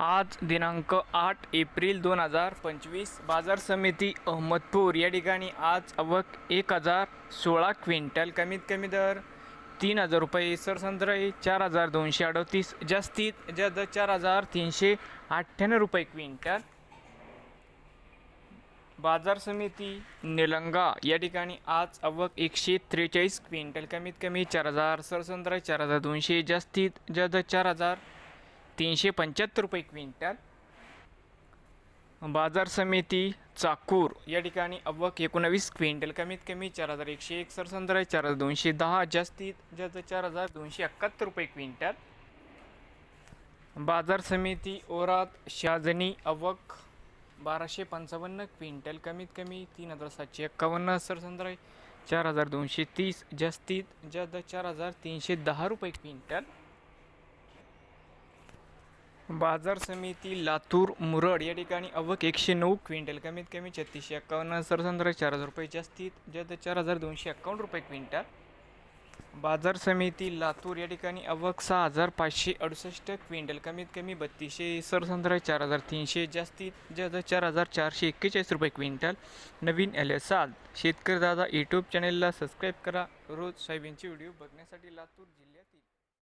आज दिनांक आठ एप्रिल दोन हजार पंचवीस बाजार समिती अहमदपूर. या ठिकाणी आज आवक एक हजार सोळा क्विंटल. कमीत कमी दर तीन हजार रुपये सरसंत्रे चार हजार दोनशे अडतीस जास्तीत जास्त चार हजार तीनशे अठ्ठ्याण्णव रुपये क्विंटल. बाजार समिती निलंगा. या ठिकाणी आज अवक एकशे त्रेचाळीस क्विंटल. कमीत कमी चार हजार सरसंत्रा चार हजार दोनशे जास्तीत जास्त चार हजार तीनशे पंच्याहत्तर रुपये क्विंटल. बाजार समिती चाकूर या ठिकाणी अव्वक एकोणावीस क्विंटल. कमीत कमी चार हजार एकशे एक सरसंत्रा चार हजार दोनशे दहा जास्तीत जास्त चार हजार दोनशे एकाहत्तर रुपये क्विंटल. बाजार समिती ओरात शाजनी अव्वक बाराशे पंचावन्न क्विंटल. कमीत कमी तीन हजार सातशे एक्कावन्न सरसंत्रा चार हजार दोनशे तीस जास्तीत जास्त चार हजार तीनशे दहा रुपये क्विंटल. बाजार समिती लातूर मुरड या ठिकाणी अवक एकशे नऊ क्विंटल कमीत कमी छत्तीसशे एक्कावन्न सरसंद्र चार हजार रुपये जास्तीत जास्त चार हजार दोनशे एक्कावन्न रुपये क्विंटल. बाजार समिती लातूर या ठिकाणी अवक सहा हजार पाचशे अडुसष्ट क्विंटल कमीत कमी बत्तीसशे सरसंद्र चार हजार तीनशे जास्तीत जास्त चार हजार चारशे एक्केचाळीस रुपये क्विंटल. नवीन एल एस शेतकरी दादा यूट्यूब चॅनेलला सबस्क्राईब करा. रोज सोयाबीनचे व्हिडिओ बघण्यासाठी लातूर जिल्हा